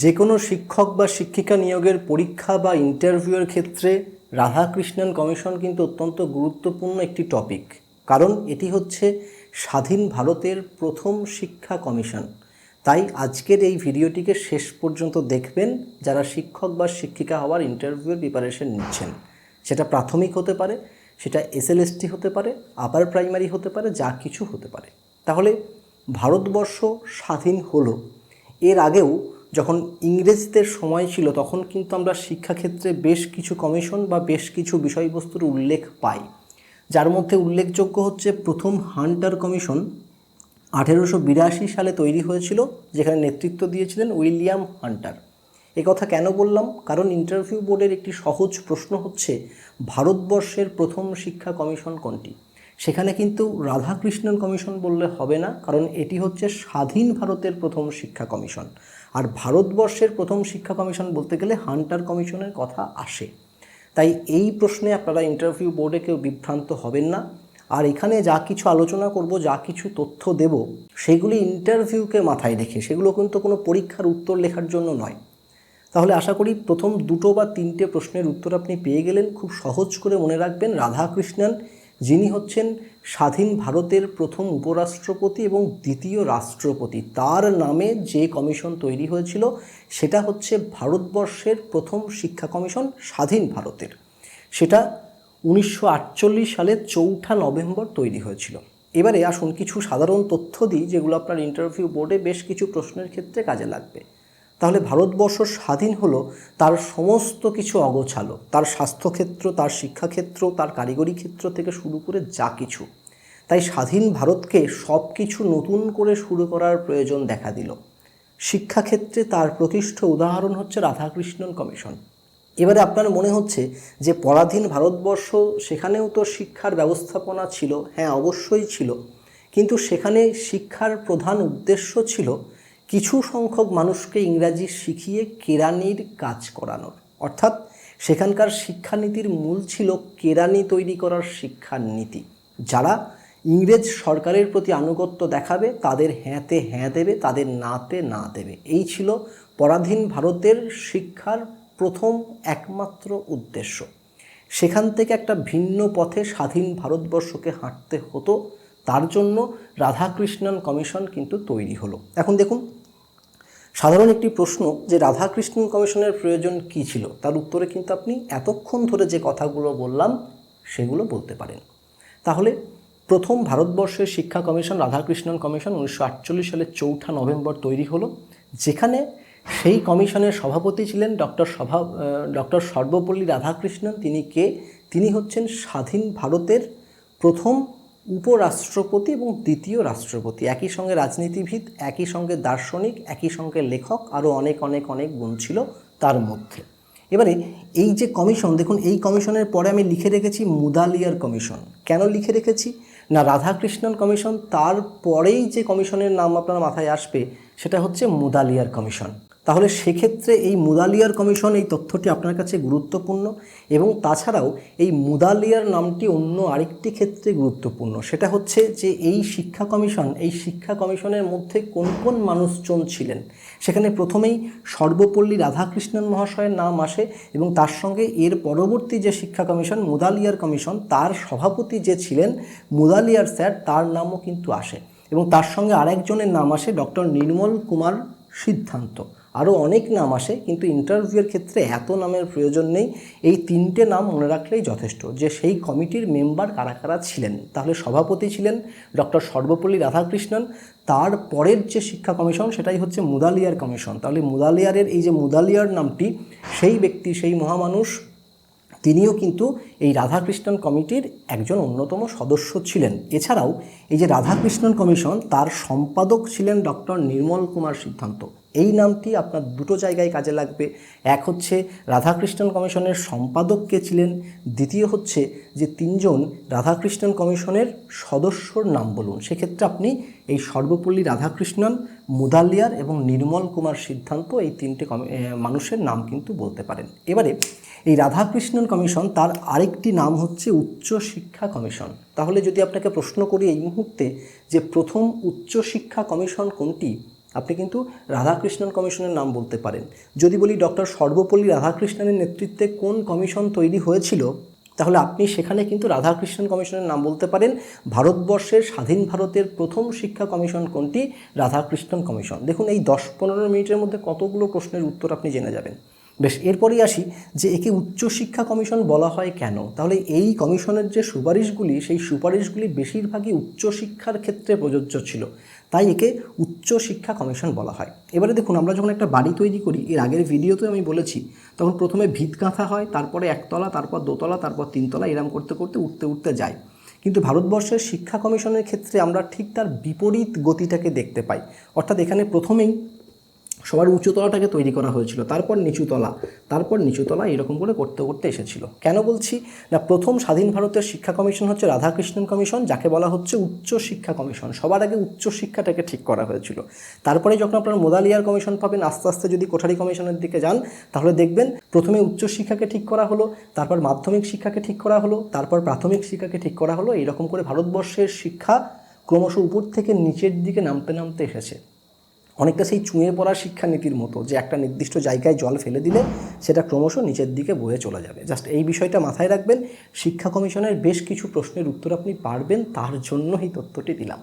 যে কোনো শিক্ষক বা শিক্ষিকা নিয়োগের পরীক্ষা বা ইন্টারভিউয়ের ক্ষেত্রে রাধাকৃষ্ণন কমিশন কিন্তু অত্যন্ত গুরুত্বপূর্ণ একটি টপিক। কারণ এটি হচ্ছে স্বাধীন ভারতের প্রথম শিক্ষা কমিশন। তাই আজকের এই ভিডিওটিকে শেষ পর্যন্ত দেখবেন যারা শিক্ষক বা শিক্ষিকা হওয়ার ইন্টারভিউয়ের প্রিপারেশন নিচ্ছেন। সেটা প্রাথমিক হতে পারে, সেটা এসএলএসটি হতে পারে, আপার প্রাইমারি হতে পারে, যা কিছু হতে পারে। তাহলে ভারতবর্ষ স্বাধীন হলো। এর আগেও যখন ইংরেজদের সময় ছিল, তখন কিন্তু আমরা শিক্ষাক্ষেত্রে বেশ কিছু কমিশন বা বেশ কিছু বিষয়বস্তুর উল্লেখ পাই। যার মধ্যে উল্লেখযোগ্য হচ্ছে, প্রথম হান্টার কমিশন আঠেরোশো বিরাশি সালে তৈরি হয়েছিল, যেখানে নেতৃত্ব দিয়েছিলেন উইলিয়াম হান্টার। কথা কেন বললাম? কারণ ইন্টারভিউ বোর্ডের একটি সহজ প্রশ্ন হচ্ছে, ভারতবর্ষের প্রথম শিক্ষা কমিশন কোনটি? সেখানে কিন্তু রাধাকৃষ্ণন কমিশন বললে হবে না, কারণ এটি হচ্ছে স্বাধীন ভারতের প্রথম শিক্ষা কমিশন। আর ভারতবর্ষের প্রথম শিক্ষা কমিশন বলতে গেলে হান্টার কমিশনের কথা আসে। তাই এই প্রশ্নে আপনারা ইন্টারভিউ বোর্ডে কেউ বিভ্রান্ত হবেন না। আর এখানে যা কিছু আলোচনা করব, যা কিছু তথ্য দেব, সেগুলি ইন্টারভিউকে মাথায় রেখে, সেগুলো কিন্তু কোনো পরীক্ষার উত্তর লেখার জন্য নয়। তাহলে আশা করি প্রথম দুটো বা তিনটে প্রশ্নের উত্তর আপনি পেয়ে গেলেন। খুব সহজ করে মনে রাখবেন। রাধাকৃষ্ণন যিনি হচ্ছেন স্বাধীন ভারতের প্রথম উপরাষ্ট্রপতি এবং দ্বিতীয় রাষ্ট্রপতি। তার নামে যে কমিশন তৈরি হয়েছিল, সেটা হচ্ছে ভারতবর্ষের প্রথম শিক্ষা কমিশন স্বাধীন ভারতের। সেটা উনিশশো সালের চৌঠা নভেম্বর তৈরি হয়েছিল। এবারে আসুন কিছু সাধারণ তথ্য দিই, যেগুলো আপনার ইন্টারভিউ বোর্ডে বেশ কিছু প্রশ্নের ক্ষেত্রে কাজে লাগবে। তাহলে ভারতবর্ষ স্বাধীন হলো তার সমস্ত কিছু অগোছালো, তার স্বাস্থ্যক্ষেত্র, তার শিক্ষাক্ষেত্র, তার কারিগরি ক্ষেত্র থেকে শুরু করে যা কিছু। তাই স্বাধীন ভারতকে সব কিছু নতুন করে শুরু করার প্রয়োজন দেখা দিল। শিক্ষাক্ষেত্রে তার প্রতিষ্ঠ উদাহরণ হচ্ছে রাধাকৃষ্ণন কমিশন। এবারে আপনার মনে হচ্ছে যে পরাধীন ভারতবর্ষ, সেখানেও তো শিক্ষার ব্যবস্থাপনা ছিল হ্যাঁ অবশ্যই ছিল। কিন্তু সেখানে শিক্ষার প্রধান উদ্দেশ্য ছিল কিছু সংখ্যক মানুষকে ইংরাজি শিখিয়ে কেরানির কাজ করানোর। অর্থাৎ সেখানকার শিক্ষানীতির মূল ছিল কেরানি তৈরি করার শিক্ষার নীতি যারা ইংরেজ সরকারের প্রতি আনুগত্য দেখাবে, তাদের হ্যাঁতে হ্যাঁ দেবে, তাদের নাতে না দেবে। এই ছিল পরাধীন ভারতের শিক্ষার প্রথম একমাত্র উদ্দেশ্য। সেখান থেকে একটা ভিন্ন পথে স্বাধীন ভারতবর্ষকে হাঁটতে হতো। তার জন্য রাধাকৃষ্ণন কমিশন কিন্তু তৈরি হলো। এখন দেখুন সাধারণ একটি প্রশ্ন যে রাধাকৃষ্ণন কমিশনের প্রয়োজন কী ছিল? তার উত্তরে কিন্তু আপনি এতক্ষণ ধরে যে কথাগুলো বললাম, সেগুলো বলতে পারেন। তাহলে প্রথম ভারতবর্ষের শিক্ষা কমিশন, রাধাকৃষ্ণন কমিশন উনিশশো আটচল্লিশ সালের চৌঠা নভেম্বর তৈরি হলো, যেখানে সেই কমিশনের সভাপতি ছিলেন ডক্টর সভা ডক্টর সর্বপল্লী রাধাকৃষ্ণন। তিনি কে? তিনি হচ্ছেন স্বাধীন ভারতের প্রথম উপরাষ্ট্রপতি এবং দ্বিতীয় রাষ্ট্রপতি। একই সঙ্গে রাজনীতিবিদ, একই সঙ্গে দার্শনিক, একই সঙ্গে লেখক, আরও অনেক অনেক অনেক গুণ ছিল তার মধ্যে। এবারে এই যে কমিশন, দেখুন, এই কমিশনের পরে আমি লিখে রেখেছি মুদালিয়ার কমিশন। কেন লিখে রেখেছি? না, রাধাকৃষ্ণন কমিশন, তারপরেই যে কমিশনের নাম আপনার মাথায় আসবে, সেটা হচ্ছে মুদালিয়ার কমিশন। তাহলে সেক্ষেত্রে এই মুদালিয়ার কমিশন এই তথ্যটি আপনার কাছে গুরুত্বপূর্ণ এবং তাছাড়াও এই মুদালিয়ার নামটি অন্য আরেকটি ক্ষেত্রে গুরুত্বপূর্ণ। সেটা হচ্ছে যে এই শিক্ষা কমিশন, এই শিক্ষা কমিশনের মধ্যে কোন কোন মানুষজন ছিলেন? সেখানে প্রথমেই সর্বপল্লী রাধাকৃষ্ণন মহাশয়ের নাম আসে এবং তার সঙ্গে এর পরবর্তী যে শিক্ষা কমিশন, মুদালিয়ার কমিশন, তার সভাপতি যে ছিলেন, মুদালিয়ার স্যার, তার নামও কিন্তু আসে এবং তার সঙ্গে আরেকজনের নাম আসে ডক্টর নির্মল কুমার সিদ্ধান্ত। আরও অনেক নাম আসে, কিন্তু ইন্টারভিউয়ের ক্ষেত্রে এত নামের প্রয়োজন নেই। এই তিনটে নাম মনে রাখলেই যথেষ্ট। যে সেই কমিটির মেম্বার কারা কারা ছিলেন? তাহলে সভাপতি ছিলেন ডক্টর সর্বপল্লী রাধাকৃষ্ণন। তার পরের যে শিক্ষা কমিশন, সেটাই হচ্ছে মুদালিয়ার কমিশন। তাহলে মুদালিয়ারের এই যে মুদালিয়ার নামটি, সেই ব্যক্তি, সেই মহামানুষ, তিনিও কিন্তু এই রাধাকৃষ্ণন কমিটির একজন অন্যতম সদস্য ছিলেন। এছাড়াও এই যে রাধাকৃষ্ণন কমিশন, তার সম্পাদক ছিলেন ডক্টর নির্মল কুমার সিদ্ধান্ত। এই নামটি আপনার দুটো জায়গায় কাজে লাগবে। এক হচ্ছে রাধাকৃষ্ণন কমিশনের সম্পাদক কে ছিলেন, দ্বিতীয় হচ্ছে যে তিনজন রাধাকৃষ্ণন কমিশনের সদস্যর নাম বলুন। সেক্ষেত্রে আপনি এই সর্বপল্লী রাধাকৃষ্ণন মুদালিয়ার এবং নির্মল কুমার সিদ্ধান্ত এই তিনটে মানুষের নাম কিন্তু বলতে পারেন। এবারে এই রাধাকৃষ্ণন কমিশন তার আরেকটি নাম হচ্ছে উচ্চ শিক্ষা কমিশন। তাহলে যদি আপনাকে প্রশ্ন করি এই মুহূর্তে যে প্রথম উচ্চ শিক্ষা কমিশন কোনটি আপনি কিন্তু রাধাকৃষ্ণন কমিশনের নাম বলতে পারেন। যদি বলি ডক্টর সর্বপল্লী রাধাকৃষ্ণনের নেতৃত্বে কোন কমিশন তৈরি হয়েছিল, তাহলে আপনি সেখানে কিন্তু রাধাকৃষ্ণন কমিশনের নাম বলতে পারেন। ভারতবর্ষের স্বাধীন ভারতের প্রথম শিক্ষা কমিশন কোনটি? রাধাকৃষ্ণন কমিশন। দেখুন, এই দশ পনেরো মিনিটের মধ্যে কতগুলো প্রশ্নের উত্তর আপনি জেনে যাবেন। বেশ, এরপরেই আসি যে একে উচ্চশিক্ষা কমিশন বলা হয় কেন? তাহলে এই কমিশনের যে সুপারিশগুলি, সেই সুপারিশগুলি বেশিরভাগই উচ্চশিক্ষার ক্ষেত্রে প্রযোজ্য ছিল। তাই একে উচ্চশিক্ষা কমিশন বলা হয়। এবারে দেখুন, আমরা যখন একটা বাড়ি তৈরি করি, এর আগের ভিডিওতে আমি বলেছি, তখন প্রথমে ভিত কাঁথা হয়, তারপরে একতলা, তারপর দোতলা, তারপর তিনতলা, এরম করতে করতে উঠতে উঠতে যায়। কিন্তু ভারতবর্ষের শিক্ষা কমিশনের ক্ষেত্রে আমরা ঠিক তার বিপরীত গতিটাকে দেখতে পাই। অর্থাৎ এখানে প্রথমেই সবার উঁচুতলাটাকে তৈরি করা হয়েছিল, তারপর নিচুতলা তারপর নিচুতলা এরকম করে করতে করতে এসেছিল। কেন বলছি? না, প্রথম স্বাধীন ভারতের শিক্ষা কমিশন হচ্ছে রাধাকৃষ্ণন কমিশন, যাকে বলা হচ্ছে উচ্চ শিক্ষা কমিশন। সবার আগে উচ্চ শিক্ষাটাকে ঠিক করা হয়েছিল। তারপরে যখন আপনার মোদালিয়ার কমিশন পাবেন, আস্তে আস্তে যদি কোঠারি কমিশনের দিকে যান, তাহলে দেখবেন প্রথমে উচ্চ শিক্ষাকে ঠিক করা হলো, তারপর মাধ্যমিক শিক্ষাকে ঠিক করা হলো, তারপর প্রাথমিক শিক্ষাকে ঠিক করা হলো এইরকম করে ভারতবর্ষের শিক্ষা ক্রমশ উপর থেকে নিচের দিকে নামতে নামতে এসেছে। অনেকটা সেই চুঁয়ে পড়া শিক্ষানীতির মতো যে একটা নির্দিষ্ট জায়গায় জল ফেলে দিলে সেটা ক্রমশ নিচের দিকে বয়ে চলে যাবে। জাস্ট এই বিষয়টা মাথায় রাখবেন, শিক্ষা কমিশনের বেশ কিছু প্রশ্নের উত্তর আপনি পারবেন, তার জন্য এই তথ্যটি দিলাম।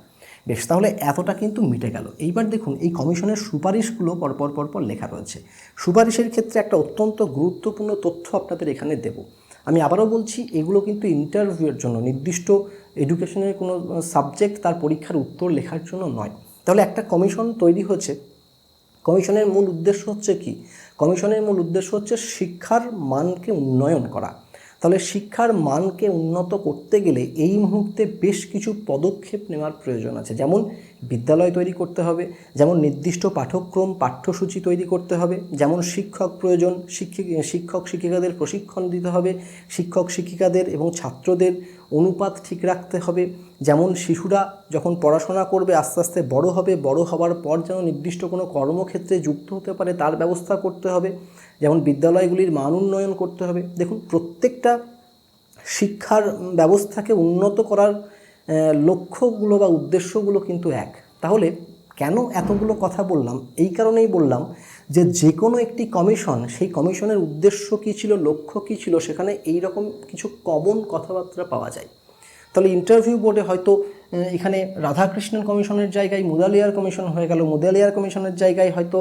বেশ, তাহলে এতটা কিন্তু মিটে গেল। এইবার দেখুন, এই কমিশনের সুপারিশগুলো পরপর পরপর লেখা রয়েছে। সুপারিশের ক্ষেত্রে একটা অত্যন্ত গুরুত্বপূর্ণ তথ্য আপনাদের এখানে দেব। আমি আবারও বলছি, এগুলো কিন্তু ইন্টারভিউয়ের জন্য, নির্দিষ্ট এডুকেশনের কোনো সাবজেক্ট তার পরীক্ষার উত্তর লেখার জন্য নয়। তাহলে একটা কমিশন তৈরি হচ্ছে। কমিশনের মূল উদ্দেশ্য হচ্ছে কি? কমিশনের মূল উদ্দেশ্য হচ্ছে শিক্ষার মানকে উন্নয়ন করা। তাহলে শিক্ষার মানকে উন্নত করতে গেলে এই মুহূর্তে বেশ কিছু পদক্ষেপ নেওয়ার প্রয়োজন আছে। যেমন বিদ্যালয় তৈরি করতে হবে, যেমন নির্দিষ্ট পাঠ্যক্রম, পাঠ্যসূচি তৈরি করতে হবে, যেমন শিক্ষক প্রয়োজন, শিক্ষিক, শিক্ষক শিক্ষিকাদের প্রশিক্ষণ দিতে হবে, শিক্ষক শিক্ষিকাদের এবং ছাত্রদের অনুপাত ঠিক রাখতে হবে, যেমন শিশুরা যখন পড়াশোনা করবে আস্তে আস্তে বড় হবে, বড় হওয়ার পর যেন নির্দিষ্ট কোনো কর্মক্ষেত্রে যুক্ত হতে পারে তার ব্যবস্থা করতে হবে, যেমন বিদ্যালয়গুলির মান উন্নয়ন করতে হবে। দেখুন, প্রত্যেকটা শিক্ষার ব্যবস্থাকে উন্নত করার লক্ষ্যগুলো বা উদ্দেশ্যগুলো কিন্তু এক। তাহলে কেন এতগুলো কথা বললাম? এই কারণেই বললাম যে যে কোনো একটি কমিশন, সেই কমিশনের উদ্দেশ্য কী ছিল, লক্ষ্য কী ছিল, সেখানে এই রকম কিছু কমন কথাবার্তা পাওয়া যায়। তাহলে ইন্টারভিউ বোর্ডে হয়তো এখানে রাধাকৃষ্ণন কমিশনের জায়গায়, মুদালিয়ার কমিশন হয়ে গেল। মুদালিয়ার কমিশনের জায়গায় হয়তো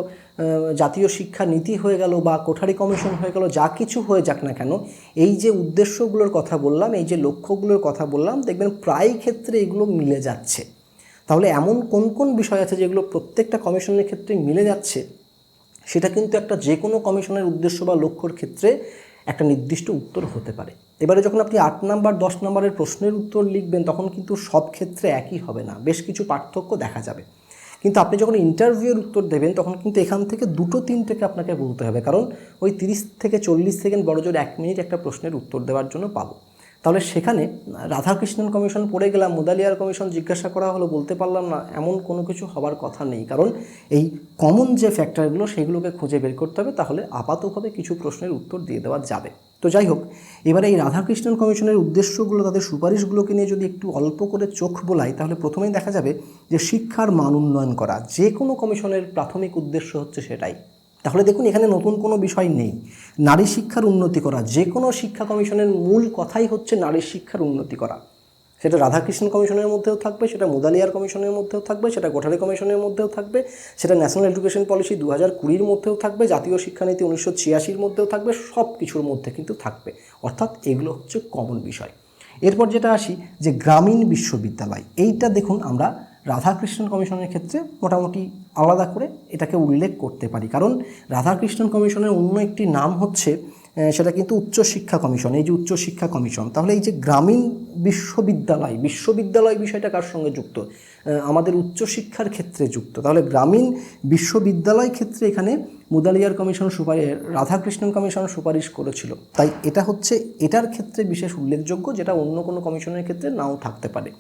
জাতীয় শিক্ষা নীতি হয়ে গেল বা কোঠারি কমিশন হয়ে গেল, যা কিছু হয়ে যাক না কেন, এই যে উদ্দেশ্যগুলোর কথা বললাম, এই যে লক্ষ্যগুলোর কথা বললাম, দেখবেন প্রায় ক্ষেত্রে এগুলো মিলে যাচ্ছে। তাহলে এমন কোন কোন বিষয় আছে যেগুলো প্রত্যেকটা কমিশনের ক্ষেত্রে মিলে যাচ্ছে? সেটা কিন্তু একটা যে কোনো কমিশনের উদ্দেশ্য বা লক্ষ্যর ক্ষেত্রে একটা নির্দিষ্ট উত্তর হতে পারে। এবারে যখন আপনি আট নাম্বার, দশ নম্বরের প্রশ্নের উত্তর লিখবেন, তখন কিন্তু সব ক্ষেত্রে একই হবে না। বেশ কিছু পার্থক্য দেখা যাবে। কিন্তু আপনি যখন ইন্টারভিউয়ের উত্তর দেবেন, তখন কিন্তু এখান থেকে দুটো তিন থেকে আপনাকে বলতে হবে। কারণ ওই তিরিশ থেকে চল্লিশ সেকেন্ড বড় জোর এক মিনিট একটা প্রশ্নের উত্তর দেওয়ার জন্য পাবো। তাহলে সেখানে রাধাকৃষ্ণন কমিশন পড়ে গেলাম, মুদালিয়ার কমিশন জিজ্ঞাসা করা হলো, বলতে পারলাম না, এমন কোনো কিছু হবার কথা নেই। কারণ এই কমন যে ফ্যাক্টরগুলো সেগুলোকে খুঁজে বের করতে হবে, তাহলে আপাতভাবে কিছু প্রশ্নের উত্তর দিয়ে দেওয়া যাবে। তো যাই হোক, এবারে এই রাধাকৃষ্ণন কমিশনের উদ্দেশ্যগুলো, তাদের সুপারিশগুলোকে নিয়ে যদি একটু অল্প করে চোখ বোলাই, তাহলে প্রথমেই দেখা যাবে যে শিক্ষার মান উন্নয়ন করা, যে কোনো কমিশনের প্রাথমিক উদ্দেশ্য হচ্ছে সেটাই। তাহলে দেখুন, এখানে নতুন কোনো বিষয় নেই। নারী শিক্ষার উন্নতি করা, যে কোনো শিক্ষা কমিশনের মূল কথাই হচ্ছে নারী শিক্ষার উন্নতি করা। সেটা রাধাকৃষ্ণ কমিশনের মধ্যেও থাকবে, সেটা মুদালিয়ার কমিশনের মধ্যেও থাকবে, সেটা গোঠারি কমিশনের মধ্যেও থাকবে, সেটা ন্যাশনাল এডুকেশন পলিসি দু হাজার কুড়ির মধ্যেও থাকবে, জাতীয় শিক্ষানীতি উনিশশো ছিয়াশির মধ্যেও থাকবে সব কিছুর মধ্যে কিন্তু থাকবে। অর্থাৎ এগুলো হচ্ছে কমন বিষয়। এরপর যেটা আসি, যে গ্রামীণ বিশ্ববিদ্যালয়, এইটা দেখুন আমরা রাধাকৃষ্ণন কমিশনের ক্ষেত্রে মোটামুটি আলাদা করে এটাকে উল্লেখ করতে পারি। কারণ রাধাকৃষ্ণন কমিশনের অন্য একটি নাম হচ্ছে সেটা কিন্তু উচ্চশিক্ষা কমিশন, এই যে উচ্চশিক্ষা কমিশন, তাহলে এই যে গ্রামীণ বিশ্ববিদ্যালয় বিশ্ববিদ্যালয় বিষয়টা কার সঙ্গে যুক্ত? আমাদের উচ্চশিক্ষার ক্ষেত্রে যুক্ত। তাহলে গ্রামীণ বিশ্ববিদ্যালয় ক্ষেত্রে এখানে মুদালিয়ার কমিশন সুপারিশ রাধাকৃষ্ণন কমিশন সুপারিশ করেছিল। তাই এটা হচ্ছে, এটার ক্ষেত্রে বিশেষ উল্লেখযোগ্য যেটা অন্য কোনো কমিশনের ক্ষেত্রে নাও থাকতে পারে।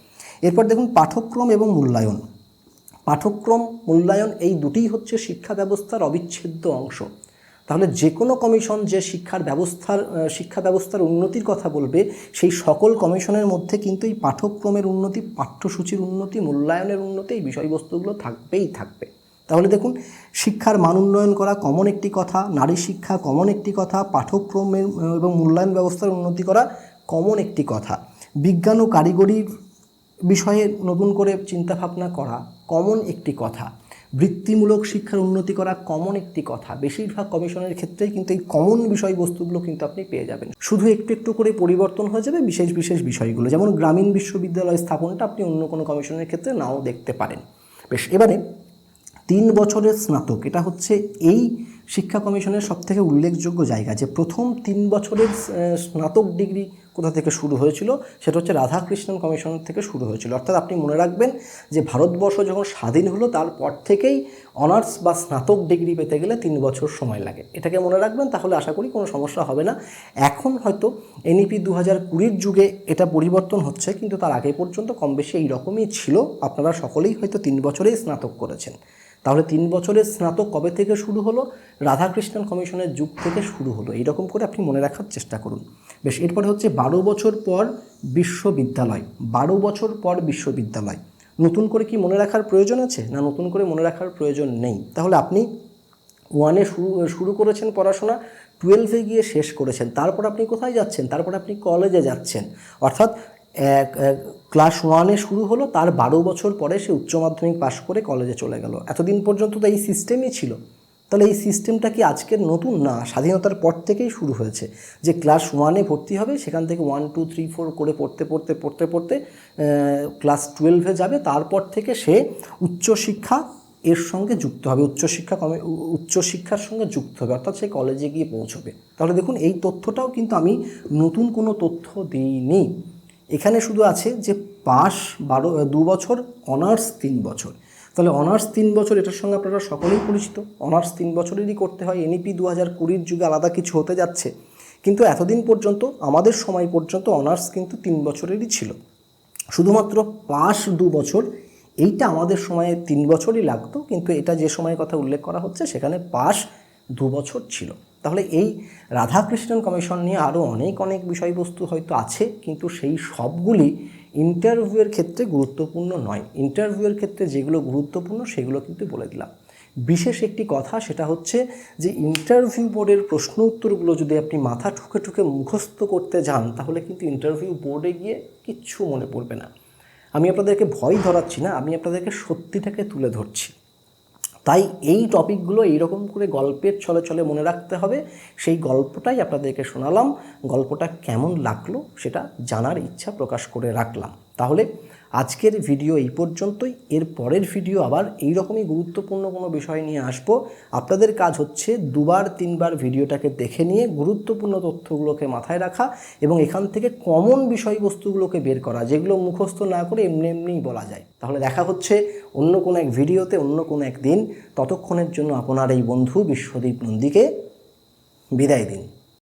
এরপর দেখুন, পাঠ্যক্রম এবং মূল্যায়ন। পাঠ্যক্রম, মূল্যায়ন এই দুটিই হচ্ছে শিক্ষা ব্যবস্থার অবিচ্ছেদ্য অংশ। তাহলে যে কোনো কমিশন যে শিক্ষার ব্যবস্থার শিক্ষা ব্যবস্থার উন্নতির কথা বলবে, সেই সকল কমিশনের মধ্যে কিন্তু এই পাঠ্যক্রমের উন্নতি, পাঠ্যসূচির উন্নতি, মূল্যায়নের উন্নতি এই বিষয়বস্তুগুলো থাকবেই থাকবে। তাহলে দেখুন, শিক্ষার মান উন্নয়ন করা কমন একটি কথা, নারী শিক্ষা কমন একটি কথা পাঠ্যক্রমের এবং মূল্যায়ন ব্যবস্থার উন্নতি করা কমন একটি কথা। বিজ্ঞান ও কারিগরি বিষয়ে নতুন করে চিন্তাভাবনা করা কমন একটি কথা। বৃত্তিমূলক শিক্ষার উন্নতি করা কমন একটি কথা। বেশিরভাগ কমিশনের ক্ষেত্রেই কিন্তু এই কমন বিষয়বস্তুগুলো কিন্তু আপনি পেয়ে যাবেন। শুধু একটু একটু করে পরিবর্তন হয়ে যাবে বিশেষ বিশেষ বিষয়গুলো। যেমন গ্রামীণ বিশ্ববিদ্যালয় স্থাপনটা আপনি অন্য কোনো কমিশনের ক্ষেত্রে নাও দেখতে পারেন। বেশ, এবারে তিন বছরের স্নাতক। এটা হচ্ছে এই শিক্ষা কমিশনের সবথেকে উল্লেখযোগ্য জায়গা যে প্রথম তিন বছরের স্নাতক ডিগ্রি কোথা থেকে শুরু হয়েছিল, সেটা হচ্ছে রাধাকৃষ্ণন কমিশন থেকে শুরু হয়েছিল। অর্থাৎ আপনি মনে রাখবেন যে ভারতবর্ষ যখন স্বাধীন হলো, তারপর থেকেই অনার্স বা স্নাতক ডিগ্রি পেতে গেলে তিন বছর সময় লাগে। এটাকে মনে রাখবেন, তাহলে আশা করি কোনো সমস্যা হবে না। এখন হয়তো এনইপি দু হাজার কুড়ির যুগে এটা পরিবর্তন হচ্ছে, কিন্তু তার আগে পর্যন্ত কম বেশি এই রকমই ছিল। আপনারা সকলেই হয়তো তিন বছরেই স্নাতক করেছেন। তাহলে তিন বছরের স্নাতক কবে থেকে শুরু হলো? রাধাকৃষ্ণন কমিশনের যুগ থেকে শুরু হলো। এইরকম করে আপনি মনে রাখার চেষ্টা করুন। বেশ, এরপরে হচ্ছে বারো বছর পর বিশ্ববিদ্যালয়। বারো বছর পর বিশ্ববিদ্যালয়। নতুন করে কি মনে রাখার প্রয়োজন আছে? না নতুন করে মনে রাখার প্রয়োজন নেই? তাহলে আপনি ওয়ানে শুরু শুরু করেছেন পড়াশোনা টুয়েলভে গিয়ে শেষ করেছেন। তারপর আপনি কোথায় যাচ্ছেন? তারপর আপনি কলেজে যাচ্ছেন। অর্থাৎ ক্লাস ওয়ানে শুরু হলো, তার বারো বছর পরে সে উচ্চ মাধ্যমিক পাশ করে কলেজে চলে গেল। এতদিন পর্যন্ত তো এই সিস্টেমই ছিল। তাহলে এই সিস্টেমটা কি আজকের নতুন? না, স্বাধীনতার পর থেকেই শুরু হয়েছে। যে ক্লাস ওয়ানে ভর্তি হবে, সেখান থেকে ওয়ান টু থ্রি ফোর করে পড়তে পড়তে পড়তে পড়তে ক্লাস টুয়েলভে যাবে। তারপর থেকে সে উচ্চশিক্ষা এর সঙ্গে যুক্ত হবে। উচ্চশিক্ষা কমে উচ্চশিক্ষার সঙ্গে যুক্ত হবে। অর্থাৎ সে কলেজে গিয়ে পৌঁছবে। তাহলে দেখুন, এই তথ্যটাও কিন্তু আমি নতুন কোনো তথ্য দিইনি। এখানে শুধু আছে যে পাস বারো দু বছর অনার্স তিন বছর। তাহলে অনার্স তিন বছর, এটার সঙ্গে আপনারা সকলেই পরিচিত। অনার্স তিন বছরেরই করতে হয়। এনইপি দু হাজার কুড়ির যুগে আলাদা কিছু হতে যাচ্ছে। কিন্তু এতদিন পর্যন্ত, আমাদের সময় পর্যন্ত অনার্স কিন্তু তিন বছরেরই ছিল। শুধুমাত্র পাস দু বছর, এইটা আমাদের সময়ে তিন বছরই লাগতো। কিন্তু এটা যে সময়ের কথা উল্লেখ করা হচ্ছে, সেখানে পাস দু বছর ছিল। তাহলে এই রাধাকৃষ্ণন কমিশন নিয়ে আরও অনেক অনেক বিষয়বস্তু হয়তো আছে, কিন্তু সেই সবগুলি ইন্টারভিউয়ের ক্ষেত্রে গুরুত্বপূর্ণ নয়। ইন্টারভিউয়ের ক্ষেত্রে যেগুলো গুরুত্বপূর্ণ, সেগুলো কিন্তু বলে দিলাম। বিশেষ একটি কথা, সেটা হচ্ছে যে ইন্টারভিউ বোর্ডের প্রশ্ন উত্তরগুলো যদি আপনি মাথা ঠুকে ঠুকে মুখস্থ করতে যান, তাহলে কিন্তু ইন্টারভিউ বোর্ডে গিয়ে কিচ্ছু মনে পড়বে না। আমি আপনাদেরকে ভয় ধরাচ্ছি না, আমি আপনাদেরকে সত্যিটাকে তুলে ধরছি। তাই এই টপিকগুলো এইরকম করে গল্পের ছলে ছলে মনে রাখতে হবে। সেই গল্পটাই আপনাদেরকে শোনালাম। গল্পটা কেমন লাগল সেটা জানার ইচ্ছা প্রকাশ করে রাখলাম। তাহলে আজকের ভিডিও এই পর্যন্তই। এর পরের ভিডিও আবার এই রকমই গুরুত্বপূর্ণ কোনো বিষয় নিয়ে আসব। আপনাদের কাজ হচ্ছে দুবার, তিনবার ভিডিওটাকে দেখে নিয়ে গুরুত্বপূর্ণ তথ্যগুলোকে মাথায় রাখা এবং এখান থেকে কমন বিষয়বস্তুগুলোকে বের করা, যেগুলো মুখস্থ না করে এমনি এমনিই বলা যায়। তাহলে দেখা হচ্ছে অন্য কোনো এক ভিডিওতে, অন্য কোনো এক দিন ততক্ষণের জন্য আপনার এই বন্ধু বিশ্বদীপ নন্দীকে বিদায় দিন।